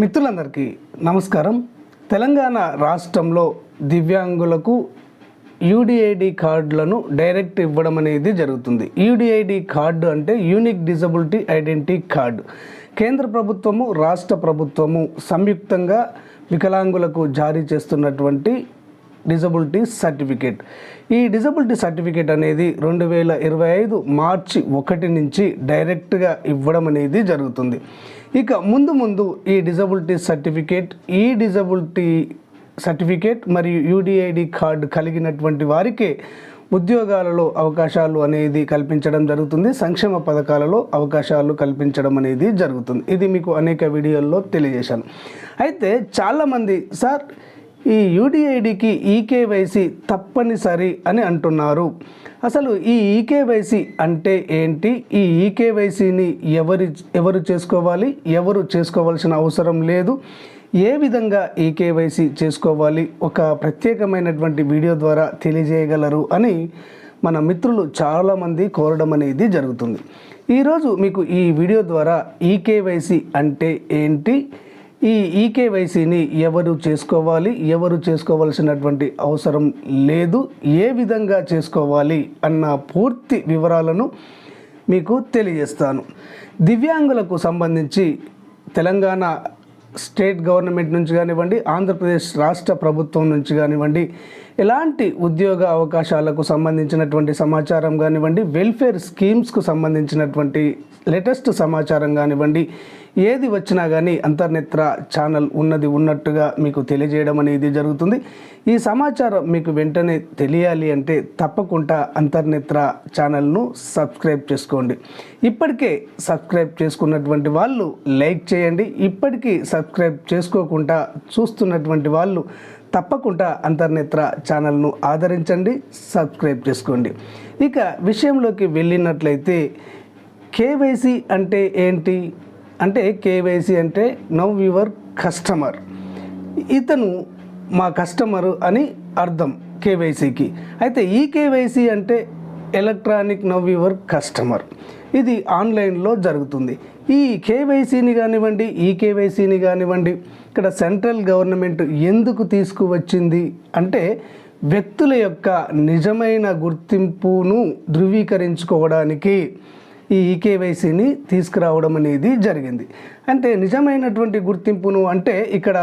మిత్రులందరికీ నమస్కారం. తెలంగాణ రాష్ట్రంలో దివ్యాంగులకు యూడిఐడి కార్డులను డైరెక్ట్ ఇవ్వడం అనేది జరుగుతుంది. యూడిఐడి కార్డు అంటే యూనిక్ డిజబిలిటీ ఐడెంటిటీ కార్డు. కేంద్ర ప్రభుత్వము రాష్ట్ర ప్రభుత్వము సంయుక్తంగా వికలాంగులకు జారీ చేస్తున్నటువంటి డిజబిలిటీ సర్టిఫికేట్. ఈ డిజబిలిటీ సర్టిఫికేట్ అనేది రెండు వేల ఇరవై ఐదు మార్చి ఒకటి నుంచి డైరెక్ట్గా ఇవ్వడం అనేది జరుగుతుంది. ఇక ముందు ముందు ఈ డిజబిలిటీ సర్టిఫికేట్ ఈ డిజబిలిటీ సర్టిఫికేట్ మరియు యూడిఐడి కార్డు కలిగినటువంటి వారికే ఉద్యోగాలలో అవకాశాలు అనేది కల్పించడం జరుగుతుంది. సంక్షేమ పథకాలలో అవకాశాలు కల్పించడం అనేది జరుగుతుంది. ఇది మీకు అనేక వీడియోల్లో తెలియజేశాను. అయితే చాలామంది సార్ ఈ యూడిఐడికి ఈకేవైసీ తప్పనిసరి అని అంటున్నారు. అసలు ఈ ఈకేవైసీ అంటే ఏంటి? ఈ ఈకేవైసీని ఎవరి ఎవరు చేసుకోవాలి? ఎవరు చేసుకోవాల్సిన అవసరం లేదు. ఏ విధంగా ఈకేవైసీ చేసుకోవాలి? ఒక ప్రత్యేకమైనటువంటి వీడియో ద్వారా తెలియజేయగలరు అని మన మిత్రులు చాలామంది కోరడం అనేది జరుగుతుంది. ఈరోజు మీకు ఈ వీడియో ద్వారా ఈకేవైసీ అంటే ఏంటి? ఈ ఈకేవైసీని ఎవరు చేసుకోవాలి ఎవరు చేసుకోవాల్సినటువంటి అవసరం లేదు ఏ విధంగా చేసుకోవాలి అన్న పూర్తి వివరాలను మీకు తెలియజేస్తాను. దివ్యాంగులకు సంబంధించి తెలంగాణ స్టేట్ గవర్నమెంట్ నుంచి కానివ్వండి ఆంధ్రప్రదేశ్ రాష్ట్ర ప్రభుత్వం నుంచి కానివ్వండి ఎలాంటి ఉద్యోగ అవకాశాలకు సంబంధించినటువంటి సమాచారం కానివ్వండి వెల్ఫేర్ స్కీమ్స్కు సంబంధించినటువంటి లేటెస్ట్ సమాచారం కానివ్వండి ఏది వచ్చినా కానీ అంతర్నేత్ర ఛానల్ ఉన్నది ఉన్నట్టుగా మీకు తెలియజేయడం అనేది జరుగుతుంది. ఈ సమాచారం మీకు వెంటనే తెలియాలి అంటే తప్పకుండా అంతర్నేత్ర ఛానల్ను సబ్స్క్రైబ్ చేసుకోండి. ఇప్పటికే సబ్స్క్రైబ్ చేసుకున్నటువంటి వాళ్ళు లైక్ చేయండి. ఇప్పటికీ సబ్స్క్రైబ్ చేసుకోకుండా చూస్తున్నటువంటి వాళ్ళు తప్పకుండా అంతర్నేత్ర ఛానల్ను ఆదరించండి సబ్స్క్రైబ్ చేసుకోండి. ఇక విషయంలోకి వెళ్ళినట్లయితే కేవైసీ అంటే ఏంటి? అంటే కేవైసీ అంటే నవ్ యువర్ కస్టమర్. ఇతను మా కస్టమరు అని అర్థం కేవైసీకి. అయితే ఈ కేవైసీ అంటే ఎలక్ట్రానిక్ నవ్ యువర్ కస్టమర్. ఇది ఆన్లైన్లో జరుగుతుంది. ఈ కేవైసీని కానివ్వండి ఈ కేవైసీని కానివ్వండి ఇక్కడ సెంట్రల్ గవర్నమెంట్ ఎందుకు తీసుకువచ్చింది అంటే వ్యక్తుల యొక్క నిజమైన గుర్తింపును ధృవీకరించుకోవడానికి ఈ ఈకేవైసీని తీసుకురావడం అనేది జరిగింది. అంటే నిజమైనటువంటి గుర్తింపును అంటే ఇక్కడ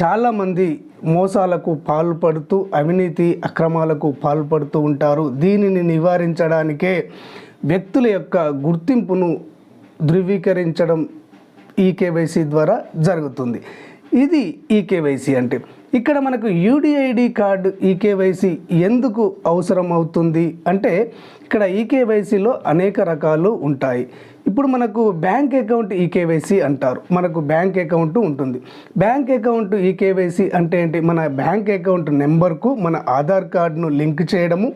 చాలామంది మోసాలకు పాల్పడుతూ అవినీతి అక్రమాలకు పాల్పడుతూ ఉంటారు. దీనిని నివారించడానికే వ్యక్తుల యొక్క గుర్తింపును ధృవీకరించడం ఈకేవైసీ ద్వారా జరుగుతుంది. ఇది ఈకేవైసీ అంటే ఇక్కడ మనకు యూడిఐడి కార్డు ఈకేవైసీ ఎందుకు అవసరం అవుతుంది అంటే ఇక్కడ ఈకేవైసీలో అనేక రకాలు ఉంటాయి. ఇప్పుడు మనకు బ్యాంక్ అకౌంట్ ఈకేవైసీ అంటారు. మనకు బ్యాంక్ అకౌంట్ ఉంటుంది. బ్యాంక్ అకౌంట్ ఈకేవైసీ అంటే ఏంటి? మన బ్యాంక్ అకౌంట్ నెంబర్కు మన ఆధార్ కార్డును లింక్ చేయడము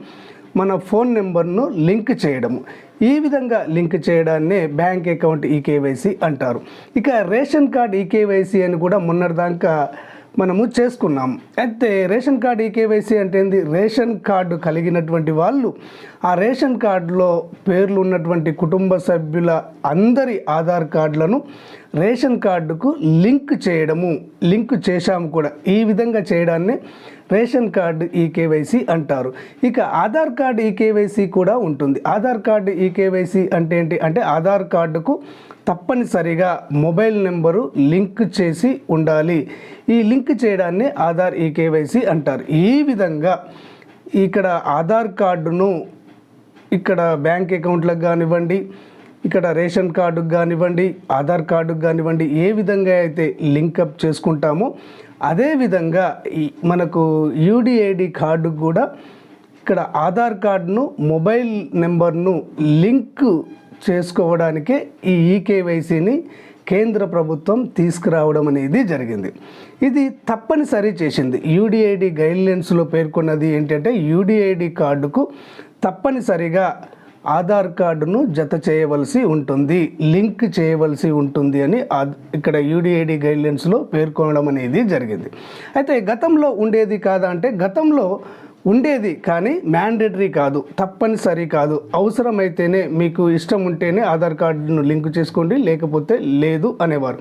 మన ఫోన్ నెంబర్ను లింక్ చేయడము. ఈ విధంగా లింక్ చేయడాన్నే బ్యాంక్ అకౌంట్ ఈకేవైసీ అంటారు. ఇక రేషన్ కార్డ్ ఈకేవైసీ అని కూడా మొన్నటిదాకా మనము చేసుకున్నాం. అయితే రేషన్ కార్డు ఈకేవైసీ అంటే ఏంది? రేషన్ కార్డు కలిగినటువంటి వాళ్ళు ఆ రేషన్ కార్డులో పేర్లు ఉన్నటువంటి కుటుంబ సభ్యుల అందరి ఆధార్ కార్డులను రేషన్ కార్డుకు లింక్ చేయడము లింక్ చేశాము కూడా. ఈ విధంగా చేయడాన్ని రేషన్ కార్డు ఈకేవైసీ అంటారు. ఇక ఆధార్ కార్డు ఈకేవైసీ కూడా ఉంటుంది. ఆధార్ కార్డు ఈకేవైసీ అంటే ఏంటి? అంటే ఆధార్ కార్డుకు తప్పనిసరిగా మొబైల్ నెంబరు లింక్ చేసి ఉండాలి. ఈ లింక్ చేయడాన్ని ఆధార్ ఈ కేవైసీ అంటారు. ఈ విధంగా ఇక్కడ ఆధార్ కార్డును ఇక్కడ బ్యాంక్ అకౌంట్లకు కానివ్వండి ఇక్కడ రేషన్ కార్డుకు కానివ్వండి ఆధార్ కార్డుకు కానివ్వండి ఏ విధంగా అయితే లింకప్ చేసుకుంటామో అదేవిధంగా ఈ మనకు యూడిఐడి కార్డు కూడా ఇక్కడ ఆధార్ కార్డును మొబైల్ నెంబర్ను లింక్ చేసుకోవడానికే ఈ ఈకేవైసీని కేంద్ర ప్రభుత్వం తీసుకురావడం అనేది జరిగింది. ఇది తప్పనిసరి చేసింది. యూడిఐడి గైడ్లైన్స్లో పేర్కొన్నది ఏంటంటే యూడిఐడి కార్డుకు తప్పనిసరిగా ఆధార్ కార్డును జత చేయవలసి ఉంటుంది లింక్ చేయవలసి ఉంటుంది అని ఇక్కడ యూడిఐడి గైడ్లైన్స్లో పేర్కొనడం అనేది జరిగింది. అయితే గతంలో ఉండేది కాదా అంటే గతంలో ఉండేది కానీ మ్యాండేటరీ కాదు తప్పనిసరి కాదు. అవసరమైతేనే మీకు ఇష్టం ఉంటేనే ఆధార్ కార్డును లింక్ చేసుకోండి లేకపోతే లేదు అనేవారు.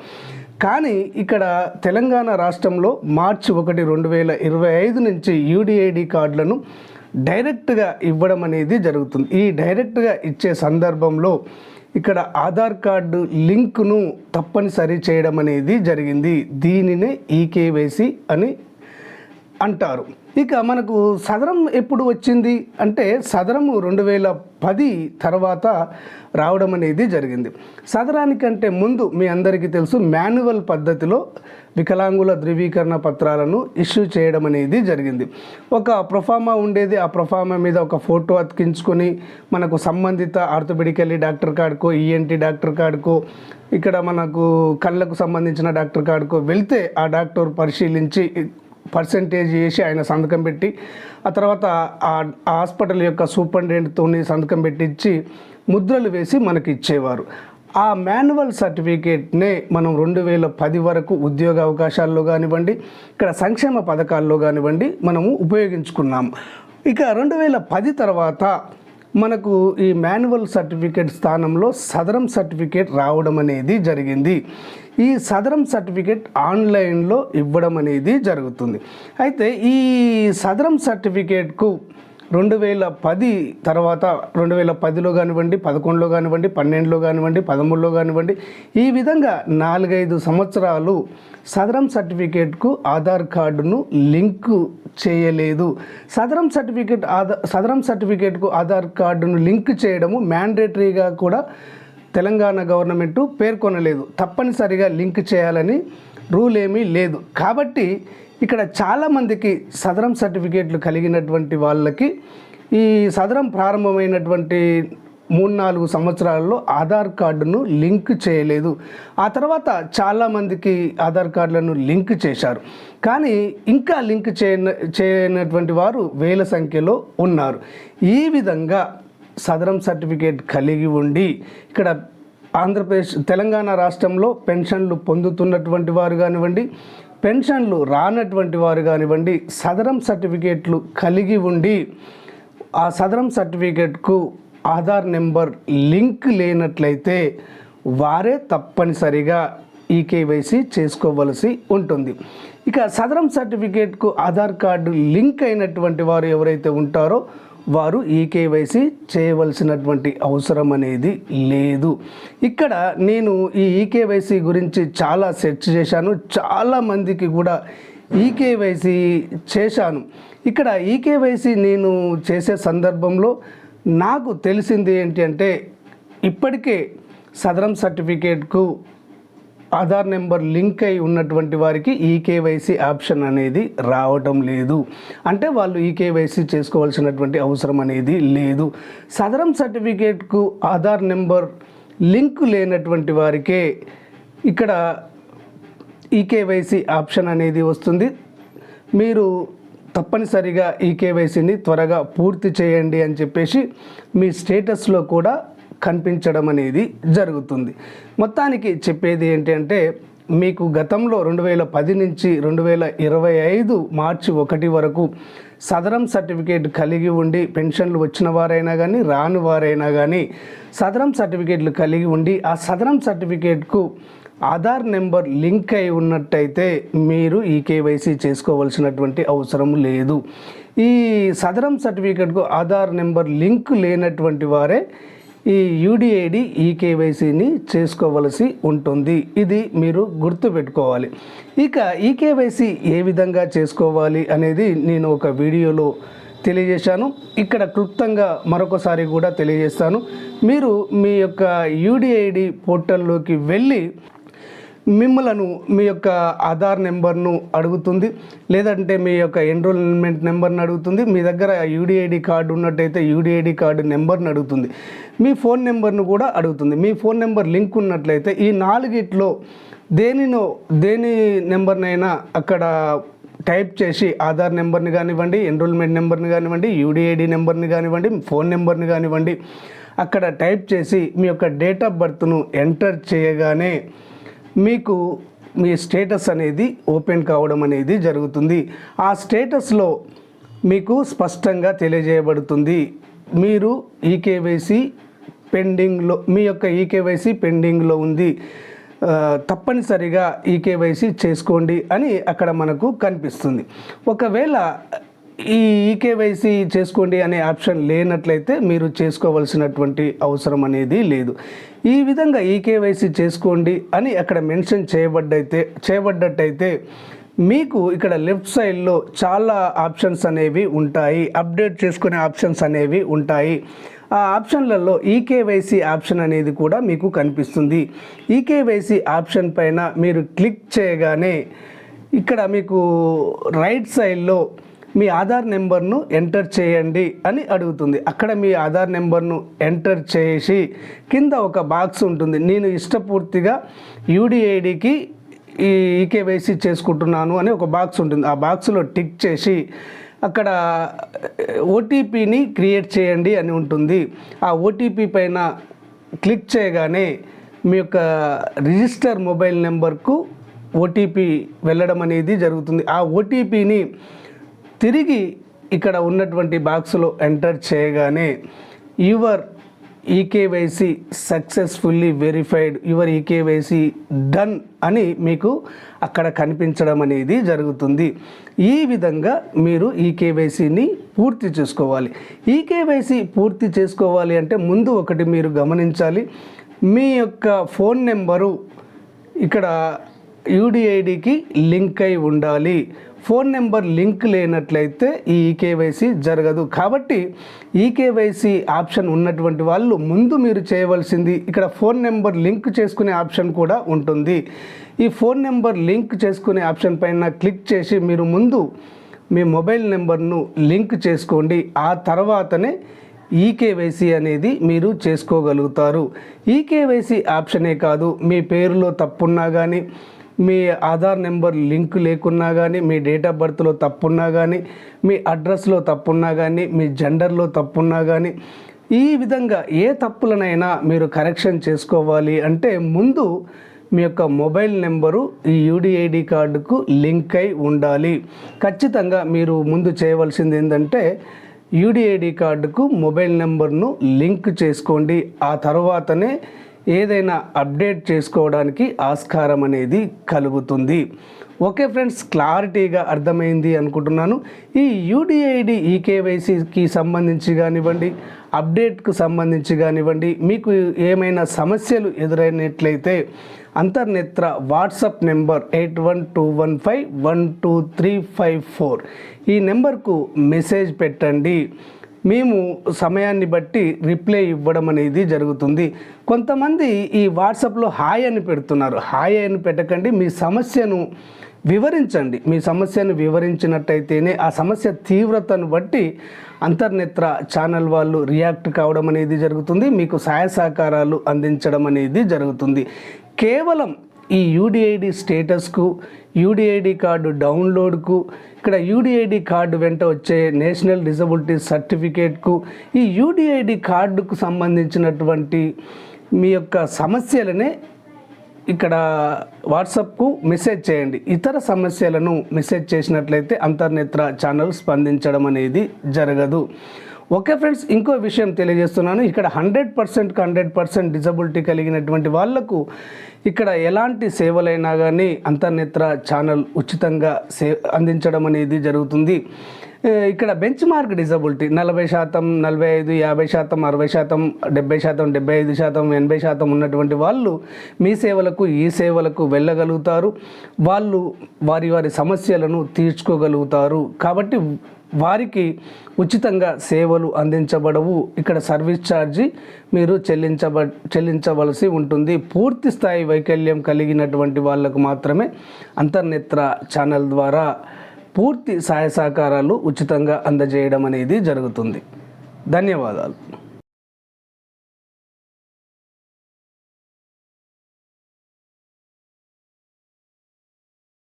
కానీ ఇక్కడ తెలంగాణ రాష్ట్రంలో మార్చి ఒకటి రెండు వేల ఇరవై ఐదు నుంచి యూడిఐడి కార్డులను డైరెక్ట్గా ఇవ్వడం అనేది జరుగుతుంది. ఈ డైరెక్ట్గా ఇచ్చే సందర్భంలో ఇక్కడ ఆధార్ కార్డు లింక్ను తప్పనిసరి చేయడం అనేది జరిగింది. దీనినే ఈకేవైసీ అని అంటారు. ఇక మనకు సదరం ఎప్పుడు వచ్చింది అంటే సదరము రెండు వేల పది తర్వాత రావడం అనేది జరిగింది. సదరానికంటే ముందు మీ అందరికీ తెలుసు మాన్యువల్ పద్ధతిలో వికలాంగుల ధృవీకరణ పత్రాలను ఇష్యూ చేయడం అనేది జరిగింది. ఒక ప్రొఫామా ఉండేది. ఆ ప్రొఫామా మీద ఒక ఫోటో అతికించుకొని మనకు సంబంధిత ఆర్థోపెడికల్లీ డాక్టర్ కార్డుకో ఈఎన్టీ డాక్టర్ కార్డుకో ఇక్కడ మనకు కళ్ళకు సంబంధించిన డాక్టర్ కార్డుకు వెళ్తే ఆ డాక్టర్ పరిశీలించి పర్సంటేజ్ చేసి ఆయన సంతకం పెట్టి ఆ తర్వాత ఆ హాస్పిటల్ యొక్క సూపరింటెండెంట్తో సంతకం పెట్టించి ముద్రలు వేసి మనకి ఇచ్చేవారు. ఆ మాన్యువల్ సర్టిఫికేట్నే మనం రెండు వేల పది వరకు ఉద్యోగ అవకాశాల్లో కానివ్వండి ఇక్కడ సంక్షేమ పథకాల్లో కానివ్వండి మనము ఉపయోగించుకున్నాం. ఇక రెండు వేల పది తర్వాత మనకు ఈ మాన్యువల్ సర్టిఫికేట్ స్థానంలో సదరం సర్టిఫికేట్ రావడం అనేది జరిగింది. ఈ సదరం సర్టిఫికేట్ ఆన్లైన్లో ఇవ్వడం అనేది జరుగుతుంది. అయితే ఈ సదరం సర్టిఫికేట్కు రెండు వేల పది తర్వాత రెండు వేల పదిలో కానివ్వండి పదకొండులో కానివ్వండి పన్నెండులో కానివ్వండి పదమూడులో కానివ్వండి ఈ విధంగా నాలుగైదు సంవత్సరాలు సదరం సర్టిఫికేట్కు ఆధార్ కార్డును లింకు చేయలేదు. సదరం సర్టిఫికేట్ ఆధార్ సదరం సర్టిఫికేట్కు ఆధార్ కార్డును లింక్ చేయడము మ్యాండేటరీగా కూడా తెలంగాణ గవర్నమెంట్ పేర్కొనలేదు. తప్పనిసరిగా లింక్ చేయాలని రూల్ ఏమీ లేదు. కాబట్టి ఇక్కడ చాలామందికి సదరం సర్టిఫికేట్లు కలిగినటువంటి వాళ్ళకి ఈ సదరం ప్రారంభమైనటువంటి మూడు నాలుగు సంవత్సరాలలో ఆధార్ కార్డును లింక్ చేయలేదు. ఆ తర్వాత చాలామందికి ఆధార్ కార్డులను లింక్ చేశారు. కానీ ఇంకా లింక్ చేయన చేయనటువంటి వారు వేల సంఖ్యలో ఉన్నారు. ఈ విధంగా సదరం సర్టిఫికేట్ కలిగి ఉండి ఇక్కడ ఆంధ్రప్రదేశ్ తెలంగాణ రాష్ట్రంలో పెన్షన్లు పొందుతున్నటువంటి వారు కానివ్వండి పెన్షన్లు రానటువంటి వారు కానివ్వండి సదరం సర్టిఫికేట్లు కలిగి ఉండి ఆ సదరం సర్టిఫికేట్కు ఆధార్ నెంబర్ లింక్ లేనట్లయితే వారే తప్పనిసరిగా ఈ కేవైసీ చేసుకోవలసి ఉంటుంది. ఇక సదరం సర్టిఫికేట్కు ఆధార్ కార్డు లింక్ అయినటువంటి వారు ఎవరైతే ఉంటారో వారు ఈకేవైసీ చేయవలసినటువంటి అవసరం అనేది లేదు. ఇక్కడ నేను ఈ ఈకేవైసీ గురించి చాలా సెర్చ్ చేశాను. చాలా మందికి కూడా ఈకేవైసీ చేశాను. ఇక్కడ ఈకేవైసీ నేను చేసే సందర్భంలో నాకు తెలిసింది ఏంటి అంటే ఇప్పటికే సదరం సర్టిఫికేట్కు ఆధార్ నెంబర్ లింక్ అయి ఉన్నటువంటి వారికి ఈకేవైసీ ఆప్షన్ అనేది రావటం లేదు. అంటే వాళ్ళు ఈకేవైసీ చేసుకోవాల్సినటువంటి అవసరం అనేది లేదు. సదరం సర్టిఫికేట్కు ఆధార్ నెంబర్ లింక్ లేనటువంటి వారికే ఇక్కడ ఈకేవైసీ ఆప్షన్ అనేది వస్తుంది. మీరు తప్పనిసరిగా ఈకేవైసీని త్వరగా పూర్తి చేయండి అని చెప్పేసి మీ స్టేటస్లో కూడా కనిపించడం అనేది జరుగుతుంది. మొత్తానికి చెప్పేది ఏంటంటే మీకు గతంలో రెండు వేల పది నుంచి రెండు వేల ఇరవై ఐదు మార్చి ఒకటి వరకు సదరం సర్టిఫికేట్ కలిగి ఉండి పెన్షన్లు వచ్చిన వారైనా కానీ రాని వారైనా కానీ సదరం సర్టిఫికేట్లు కలిగి ఉండి ఆ సదరం సర్టిఫికేట్కు ఆధార్ నెంబర్ లింక్ అయి ఉన్నట్టయితే మీరు ఈ కేవైసీ చేసుకోవాల్సినటువంటి అవసరం లేదు. ఈ సదరం సర్టిఫికేట్కు ఆధార్ నెంబర్ లింక్ లేనటువంటి వారే ఈ యూడిఐడి ఈ కేవైసీని చేసుకోవలసి ఉంటుంది. ఇది మీరు గుర్తుపెట్టుకోవాలి. ఇక ఈ కేవైసీ ఏ విధంగా చేసుకోవాలి అనేది నేను ఒక వీడియోలో తెలియజేశాను. ఇక్కడ క్లుప్తంగా మరొకసారి కూడా తెలియజేస్తాను. మీరు మీ యొక్క యూడిఐడి పోర్టల్లోకి వెళ్ళి మిమ్మలను మీ యొక్క ఆధార్ నెంబర్ను అడుగుతుంది. లేదంటే మీ యొక్క ఎన్రోల్మెంట్ నెంబర్ని అడుగుతుంది. మీ దగ్గర యూడిఐడి కార్డు ఉన్నట్టయితే యూడిఐడి కార్డు నెంబర్ని అడుగుతుంది. మీ ఫోన్ నెంబర్ను కూడా అడుగుతుంది. మీ ఫోన్ నెంబర్ లింక్ ఉన్నట్లయితే ఈ నాలుగిట్లో దేనినో దేని నెంబర్నైనా అక్కడ టైప్ చేసి ఆధార్ నెంబర్ని కానివ్వండి ఎన్రోల్మెంట్ నెంబర్ని కానివ్వండి యూడిఐడి నెంబర్ని కానివ్వండి ఫోన్ నెంబర్ని కానివ్వండి అక్కడ టైప్ చేసి మీ యొక్క డేట్ ఆఫ్ బర్త్ను ఎంటర్ చేయగానే మీకు మీ స్టేటస్ అనేది ఓపెన్ కావడం అనేది జరుగుతుంది. ఆ స్టేటస్లో మీకు స్పష్టంగా తెలియజేయబడుతుంది. మీరు ఈకేవైసీ పెండింగ్లో మీ యొక్క ఈకేవైసీ పెండింగ్లో ఉంది. తప్పనిసరిగా ఈ కేవైసీ చేసుకోండి అని అక్కడ మనకు కనిపిస్తుంది. ఒకవేళ ఈ ఈకేవైసీ చేసుకోండి అనే ఆప్షన్ లేనట్లయితే మీరు చేసుకోవాల్సినటువంటి అవసరం అనేది లేదు. ఈ విధంగా ఈకేవైసీ చేసుకోండి అని అక్కడ మెన్షన్ చేయబడ్డైతే చేయబడ్డట్టయితే మీకు ఇక్కడ లెఫ్ట్ సైడ్లో చాలా ఆప్షన్స్ అనేవి ఉంటాయి. అప్డేట్ చేసుకునే ఆప్షన్స్ అనేవి ఉంటాయి. ఆ ఆప్షన్లలో ఈకేవైసీ ఆప్షన్ అనేది కూడా మీకు కనిపిస్తుంది. ఈకేవైసీ ఆప్షన్ పైన మీరు క్లిక్ చేయగానే ఇక్కడ మీకు రైట్ సైడ్లో మీ ఆధార్ నెంబర్ను ఎంటర్ చేయండి అని అడుగుతుంది. అక్కడ మీ ఆధార్ నెంబర్ను ఎంటర్ చేసి కింద ఒక బాక్స్ ఉంటుంది. నేను ఇష్టపూర్తిగా యూడిఐడికి ఈ ఈకేవైసీ చేసుకుంటున్నాను అని ఒక బాక్స్ ఉంటుంది. ఆ బాక్స్లో టిక్ చేసి అక్కడ ఓటీపీని క్రియేట్ చేయండి అని ఉంటుంది. ఆ ఓటీపీ పైన క్లిక్ చేయగానే మీ యొక్క రిజిస్టర్ మొబైల్ నెంబర్కు ఓటీపీ వెళ్ళడం అనేది జరుగుతుంది. ఆ ఓటీపీని తిరిగి ఇక్కడ ఉన్నటువంటి బాక్స్లో ఎంటర్ చేయగానే your eKYC successfully verified your eKYC done అని మీకు అక్కడ కనిపించడం అనేది జరుగుతుంది. ఈ విధంగా మీరు ఈకేవైసీని పూర్తి చేసుకోవాలి. ఈకేవైసీ పూర్తి చేసుకోవాలి అంటే ముందు ఒకటి మీరు గమనించాలి. మీ యొక్క ఫోన్ నెంబరు ఇక్కడ యూడిఐడికి లింక్ అయి ఉండాలి. ఫోన్ నెంబర్ లింక్ లేనట్లయితే ఈ ఈకేవైసీ జరగదు. కాబట్టి ఈకేవైసీ ఆప్షన్ ఉన్నటువంటి వాళ్ళు ముందు మీరు చేయవలసింది ఇక్కడ ఫోన్ నెంబర్ లింక్ చేసుకునే ఆప్షన్ కూడా ఉంటుంది. ఈ ఫోన్ నెంబర్ లింక్ చేసుకునే ఆప్షన్ పైన క్లిక్ చేసి మీరు ముందు మీ మొబైల్ నెంబర్ను లింక్ చేసుకోండి. ఆ తర్వాతనే ఈకేవైసీ అనేది మీరు చేసుకోగలుగుతారు. ఈకేవైసీ ఆప్షనే కాదు మీ పేరులో తప్పున్నా కానీ మీ ఆధార్ నెంబర్ లింక్ లేకున్నా కానీ మీ డేట్ ఆఫ్ బర్త్లో తప్పున్నా కానీ మీ అడ్రస్లో తప్పున్నా కానీ మీ జెండర్లో తప్పున్నా కానీ ఈ విధంగా ఏ తప్పులనైనా మీరు కరెక్షన్ చేసుకోవాలి అంటే ముందు మీ యొక్క మొబైల్ నెంబరు ఈ యూడిఐడి కార్డుకు లింక్ అయి ఉండాలి. ఖచ్చితంగా మీరు ముందు చేయవలసింది ఏంటంటే యూడిఐడి కార్డుకు మొబైల్ నెంబర్ను లింక్ చేసుకోండి. ఆ తర్వాతనే ఏదైనా అప్డేట్ చేసుకోవడానికి ఆస్కారం అనేది కలుగుతుంది. ఓకే ఫ్రెండ్స్ క్లారిటీగా అర్థమైంది అనుకుంటున్నాను. ఈ యూడిఐడి ఈకేవైసీకి సంబంధించి కానివ్వండి అప్డేట్కు సంబంధించి కానివ్వండి మీకు ఏమైనా సమస్యలు ఎదురైనట్లయితే Antarnetra WhatsApp number eight one two one five one two three five four ఈ నెంబర్కు మెసేజ్ పెట్టండి. మేము సమయాన్ని బట్టి రిప్లై ఇవ్వడం అనేది జరుగుతుంది. కొంతమంది ఈ వాట్సాప్లో హాయ్ అని పెడుతున్నారు. హాయ్ అని పెట్టకండి మీ సమస్యను వివరించండి. మీ సమస్యను వివరించినట్టయితేనే ఆ సమస్య తీవ్రతను బట్టి అంతర్నేత్ర ఛానల్ వాళ్ళు రియాక్ట్ కావడం అనేది జరుగుతుంది. మీకు సహాయ సహకారాలు అందించడం అనేది జరుగుతుంది. కేవలం ఈ యూడిఐడి స్టేటస్కు యూడిఐడి కార్డు డౌన్లోడ్కు ఇక్కడ యూడిఐడి కార్డు వెంట వచ్చే నేషనల్ డిజబిలిటీ సర్టిఫికేట్కు ఈ యూడిఐడి కార్డుకు సంబంధించినటువంటి మీ యొక్క సమస్యలనే ఇక్కడ వాట్సాప్కు మెసేజ్ చేయండి. ఇతర సమస్యలను మెసేజ్ చేసినట్లయితే అంతర్నేత్ర ఛానల్ స్పందించడం అనేది జరగదు. ఓకే ఫ్రెండ్స్ ఇంకో విషయం తెలియజేస్తున్నాను. ఇక్కడ hundred percent hundred percent disability కలిగినటువంటి వాళ్ళకు ఇక్కడ ఎలాంటి సేవలైనా కానీ అంతర్నేత్ర ఛానల్ ఉచితంగా సే అందించడం అనేది జరుగుతుంది. ఇక్కడ బెంచ్ మార్క్ డిజబిలిటీ నలభై శాతం నలభై ఐదు యాభై శాతం అరవై శాతం డెబ్బై శాతం డెబ్బై ఐదు శాతం ఎనభై శాతం ఉన్నటువంటి వాళ్ళు మీ సేవలకు ఈ సేవలకు వెళ్ళగలుగుతారు. వాళ్ళు వారి వారి సమస్యలను తీర్చుకోగలుగుతారు. కాబట్టి వారికి ఉచితంగా సేవలు అందించబడవు. ఇక్కడ సర్వీస్ ఛార్జీ మీరు చెల్లించబ చెల్లించవలసి ఉంటుంది. పూర్తి స్థాయి వైకల్యం కలిగినటువంటి వాళ్ళకు మాత్రమే అంతర్నేత్ర ఛానల్ ద్వారా పూర్తి సహాయ సహకారాలు ఉచితంగా అందజేయడం అనేది జరుగుతుంది. ధన్యవాదాలు.